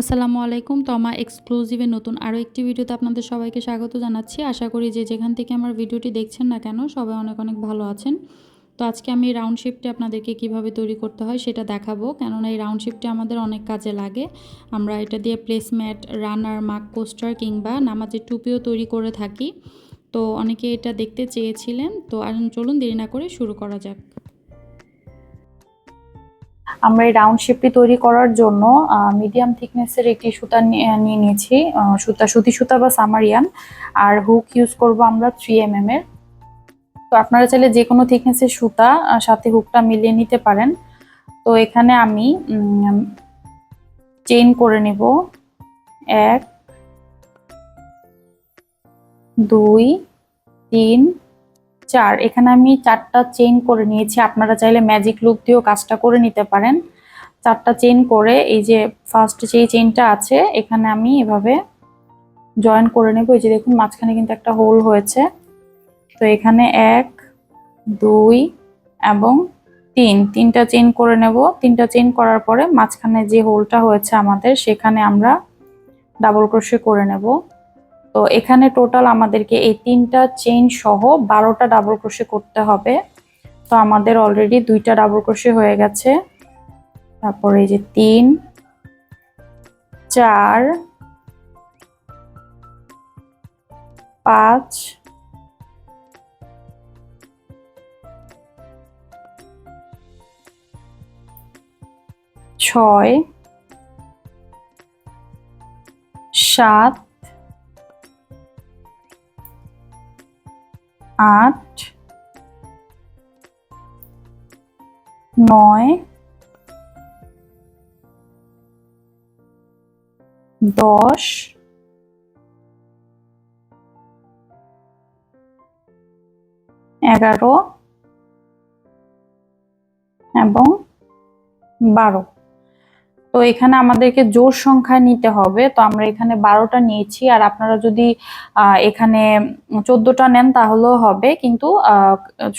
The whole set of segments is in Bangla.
আসসালামু আলাইকুম, তমা এক্সক্লুসিভের নতুন আরও একটি ভিডিওতে আপনাদের সবাইকে স্বাগত জানাচ্ছি। আশা করি যে যেখান থেকে আমার ভিডিওটি দেখছেন না কেন, সবাই অনেক অনেক ভালো আছেন। তো আজকে আমি রাউন্ড শেপটি আপনাদেরকে কীভাবে তৈরি করতে হয় সেটা দেখাবো, কেননা এই রাউন্ড শেপটি আমাদের অনেক কাজে লাগে। আমরা এটা দিয়ে প্লেসম্যাট রানার মাক কোস্টার কিংবা নামাজের টুপিও তৈরি করে থাকি। তো অনেকে এটা দেখতে চেয়েছিলেন, তো আর চলুন দেরি না করে শুরু করা যাক। আমরা এই রাউন্ড শেপটি তৈরি করার জন্য মিডিয়াম থিকনেসের একটি সুতা নিয়ে নিয়ে নিয়েছি সুতা, সুতি সুতা বা সামারিয়ান। আর হুক ইউজ করব আমরা থ্রি এম এম এর। তো আপনারা চাইলে যে কোনো থিকনেসের সুতা সাথে হুকটা মিলিয়ে নিতে পারেন। তো এখানে আমি চেইন করে নেব। এক, দুই, তিন চার এখানে আমি চারটা চেইন করে নিয়েছি। আপনারা চাইলে ম্যাজিক লুপ দিয়েও কাজটা করে নিতে পারেন। চারটা চেইন করে এই যে ফার্স্ট যে চেইনটা আছে, এখানে আমি এভাবে জয়েন করে নেব। এই যে দেখুন, মাঝখানে কিন্তু একটা হোল হয়েছে। তো এখানে এক, দুই এবং তিন। তিনটা চেইন করে নেব। তিনটা চেইন করার পরে মাঝখানে যে হোলটা হয়েছে আমাদের, সেখানে আমরা ডাবল ক্রোশে করে নেব। তো এখানে টোটাল আমাদেরকে এই তিনটা চেইন সহ বারোটা ডাবল ক্রোশে করতে হবে। তো আমাদের অলরেডি দুইটা ডাবল ক্রোশে হয়ে গেছে। তারপরে এই যে তিন, চার, পাঁচ, ছয়, সাত আট নয় দশ এগারো এবং বারো। তো এখানে আমাদেরকে জোর সংখ্যায় নিতে হবে। তো আমরা এখানে বারোটা নিয়েছি, আর আপনারা যদি এখানে চোদ্দটা নেন তাহলেও হবে। কিন্তু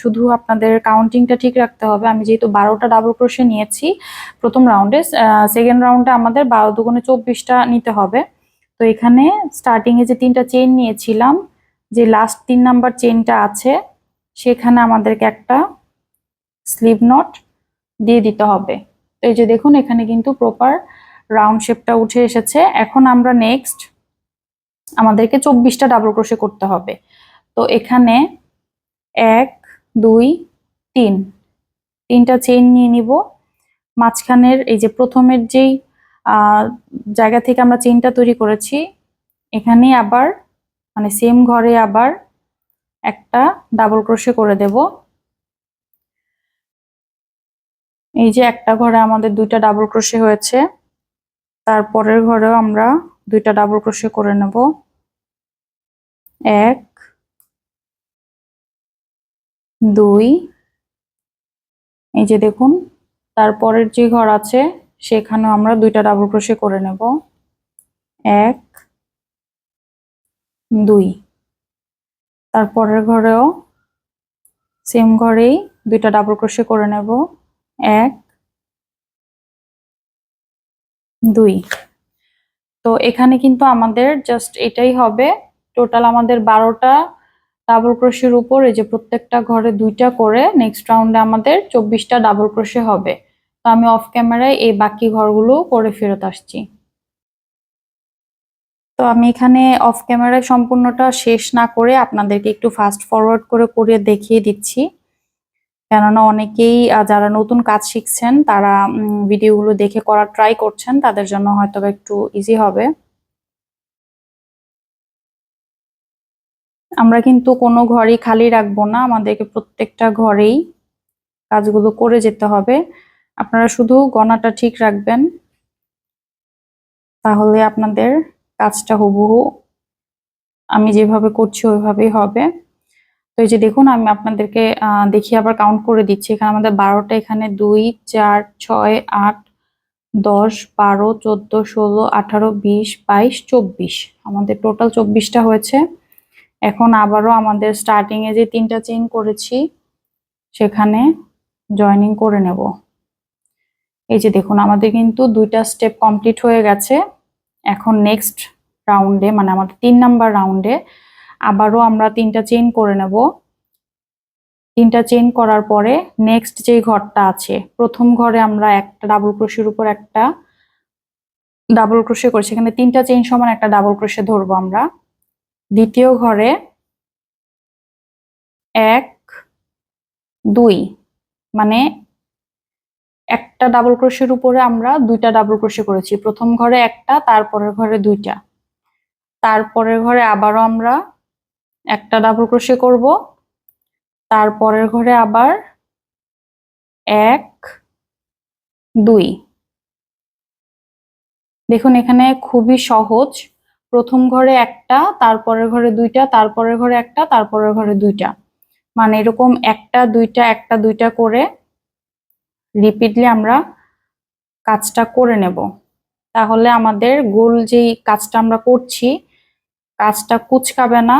শুধু আপনাদের কাউন্টিংটা ঠিক রাখতে হবে। আমি যেহেতু বারোটা ডাবল ক্রোশে নিয়েছি প্রথম রাউন্ডে সেকেন্ড রাউন্ডে আমাদের বারো দুগুণে চব্বিশটা নিতে হবে। তো এখানে স্টার্টিংয়ে যে তিনটা চেইন নিয়েছিলাম, যে লাস্ট তিন নাম্বার চেনটা আছে, সেখানে আমাদেরকে একটা স্লিভ নট দিয়ে দিতে হবে। এই যে দেখুন, এখানে কিন্তু প্রপার রাউন্ড শেপটা উঠে এসেছে। এখন আমরা নেক্সট আমাদেরকে চব্বিশটা ডাবল ক্রোশে করতে হবে। তো এখানে এক, দুই, তিন। তিনটা চেইন নিয়ে নিব। মাঝখানের এই যে প্রথমের যেই জায়গা থেকে আমরা চেইনটা তৈরি করেছি, এখানে আবার মানে সেম ঘরে আবার একটা ডাবল ক্রোশে করে দেব। এই যে একটা ঘরে আমাদের দুইটা ডাবল ক্রোশে হয়েছে তারপরের ঘরেও আমরা দুইটা ডাবল ক্রোশে করে নেব। এক, দুই, এই যে দেখুন তারপরের যে ঘর আছে, সেখানেও আমরা দুইটা ডাবল ক্রোশে করে নেব। এক, দুই তারপরের ঘরেও সেম ঘরেই দুইটা ডাবল ক্রোশে করে নেব। এক, দুই। তো এখানে কিন্তু আমাদের জাস্ট এটাই হবে। টোটাল আমাদের বারোটা ডাবল ক্রোশের উপর এই যে প্রত্যেকটা ঘরে দুইটা করে নেক্সট রাউন্ডে আমাদের চব্বিশটা ডাবল ক্রোশে হবে। তো আমি অফ ক্যামেরায় এই বাকি ঘরগুলো করে ফেরত আসছি। তো আমি এখানে অফ ক্যামেরায় সম্পূর্ণটা শেষ না করে আপনাদেরকে একটু ফাস্ট ফরওয়ার্ড করে করে দেখিয়ে দিচ্ছি। কেননা অনেকেই যারা নতুন কাজ শিখছেন, তারা ভিডিওগুলো দেখে করার ট্রাই করছেন, তাদের জন্য হয়তো একটু ইজি হবে। আমরা কিন্তু কোনো ঘরই খালি রাখব না, আমাদেরকে প্রত্যেকটা ঘরেই কাজগুলো করে যেতে হবে। আপনারা শুধু গণাটা ঠিক রাখবেন, তাহলে আপনাদের কাজটা হুবহু আমি যেভাবে করছি, ওইভাবেই হবে। তো এই যে দেখুন, আমি আপনাদেরকে দেখিয়ে আবার কাউন্ট করে দিচ্ছি। এখানে আমাদের বারোটা, এখানে দুই, চার, ছয়, আট, দশ, বারো, চোদ্দ, ষোলো, আঠারো, বিশ, বাইশ, চব্বিশ। আমাদের টোটাল চব্বিশটা হয়েছে। এখন আবারও আমাদের স্টার্টিং এ যে তিনটা চেইন করেছি, সেখানে জয়েনিং করে নেব। এই যে দেখুন, আমাদের কিন্তু দুইটা স্টেপ কমপ্লিট হয়ে গেছে। এখন নেক্সট রাউন্ডে মানে আমাদের তিন নাম্বার রাউন্ডে আবারও আমরা তিনটা চেইন করে নেব। তিনটা চেইন করার পরে নেক্সট যে ঘরটা আছে, প্রথম ঘরে আমরা একটা ডাবল ক্রোশের উপর একটা ডাবল ক্রোশে করি সেখানে তিনটা চেইন সমান একটা ডাবল ক্রোশে ধরবো আমরা। দ্বিতীয় ঘরে এক, দুই মানে একটা ডাবল ক্রোশের উপরে আমরা দুইটা ডাবল ক্রোশে করেছি। প্রথম ঘরে একটা, তারপরের ঘরে দুইটা। তারপরের ঘরে আবারও আমরা একটা ডাবল ক্রোশে করব। তারপরের ঘরে আবার এক, দুই। দেখুন, এখানে খুবই সহজ। প্রথম ঘরে একটা, তারপরের ঘরে দুইটা, তারপরের ঘরে একটা, তারপরের ঘরে দুইটা। মানে এরকম একটা, দুইটা একটা, দুইটা করে রিপিটলি আমরা কাজটা করে নেব। তাহলে আমাদের গোল যেই কাজটা আমরা করছি, কাজটা কুচকাবে না।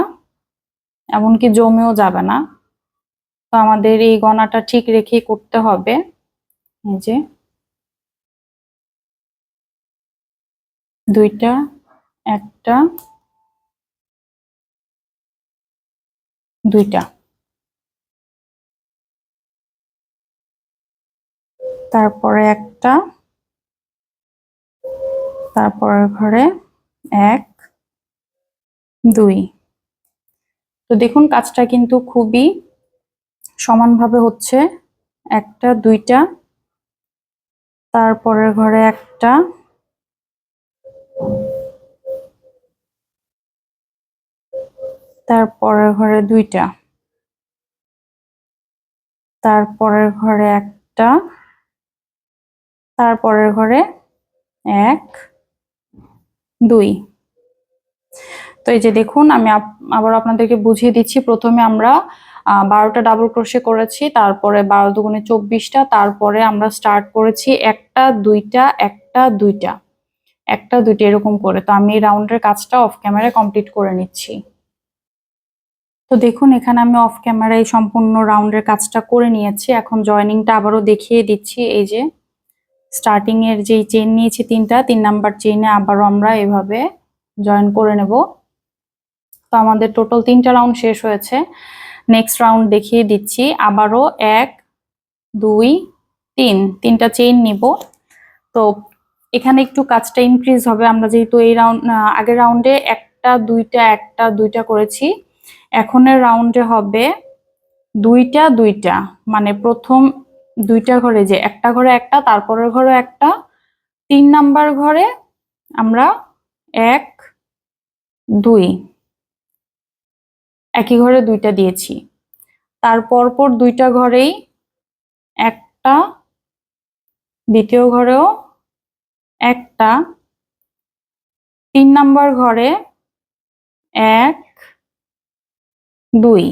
এমনকি জমেও যাবে না। তো আমাদের এই গণাটা ঠিক রেখেই করতে হবে। এই যে। দুইটা, একটা। দুইটা। তারপরে একটা। তারপরের ঘরে এক, দুই। তো দেখুন কাজটা কিন্তু খুবই সমানভাবে হচ্ছে। একটা, দুইটা, তারপরের ঘরে একটা। তারপরের ঘরে দুইটা। তারপরের ঘরে একটা। তারপরের ঘরে এক, দুই। তো এই যে দেখুন, আমি আবার আপনাদেরকে বুঝিয়ে দিচ্ছি। প্রথমে আমরা বারোটা ডাবল ক্রোশে করেছি, তারপরে বারো দুগুণে চব্বিশটা, তারপরে আমরা স্টার্ট করেছি একটা, দুইটা একটা দুইটা। একটা, দুইটা, এরকম করে। তো আমি এই রাউন্ডের কাজটা অফ ক্যামেরায় কমপ্লিট করে নিচ্ছি। তো দেখুন, এখানে আমি অফ ক্যামেরায় সম্পূর্ণ রাউন্ডের কাজটা করে নিয়েছি। এখন জয়েনিংটা আবারও দেখিয়ে দিচ্ছি। এই যে স্টার্টিংয়ের যেই চেন নিয়েছি তিনটা, তিন নাম্বার চেনে আবারও আমরা এভাবে জয়েন করে নেব। আমাদের টোটাল তিনটা রাউন্ড শেষ হয়েছে। নেক্সট রাউন্ড দেখিয়ে দিচ্ছি, আবারও এক, দুই, তিন, তিনটা চেইন নিব। তো এখানে একটু কাজটা ইনক্রিজ হবে, আমরা যেহেতু এই রাউন্ড আগের রাউন্ডে একটা, দুইটা একটা, দুইটা করেছি, এখনের রাউন্ডে হবে দুইটা দুইটা। মানে প্রথম দুইটা ঘরে যে একটা ঘরে একটা, তারপরের ঘরে একটা, তিন নাম্বার ঘরে আমরা এক, দুই। একই ঘরে দুইটা দিয়েছি। তার পরপর দুইটা ঘরেই একটা, দ্বিতীয় ঘরেও একটা, তিন নাম্বার ঘরে এক, দুই।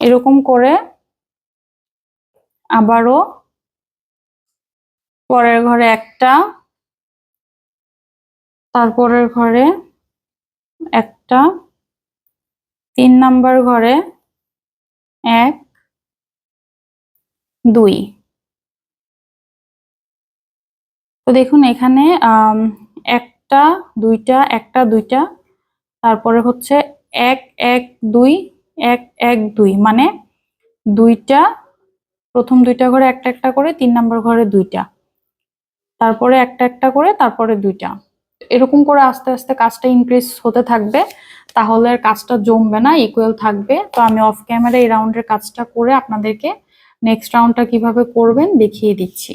এরকম করে আবারও পরের ঘরে একটা, তারপরের ঘরে একটা তিন নাম্বার ঘরে এক, দুই। তো দেখুন এখানে একটা, দুইটা একটা, দুইটা, তারপরে হচ্ছে এক এক, দুই, এক এক, দুই। মানে দুইটা, প্রথম দুইটা ঘরে একটা একটা করে, তিন নাম্বার ঘরে দুইটা। তারপরে একটা একটা করে, তারপরে দুইটা। এরকম করে আস্তে আস্তে কাজটা ইনক্রিজ হতে থাকবে, তাহলে কাজটা জমবে না ইকুয়াল থাকবে। তো আমি অফ ক্যামেরা এই রাউন্ডের কাজটা করে আপনাদেরকে নেক্সট রাউন্ডটা কীভাবে করবেন দেখিয়ে দিচ্ছি।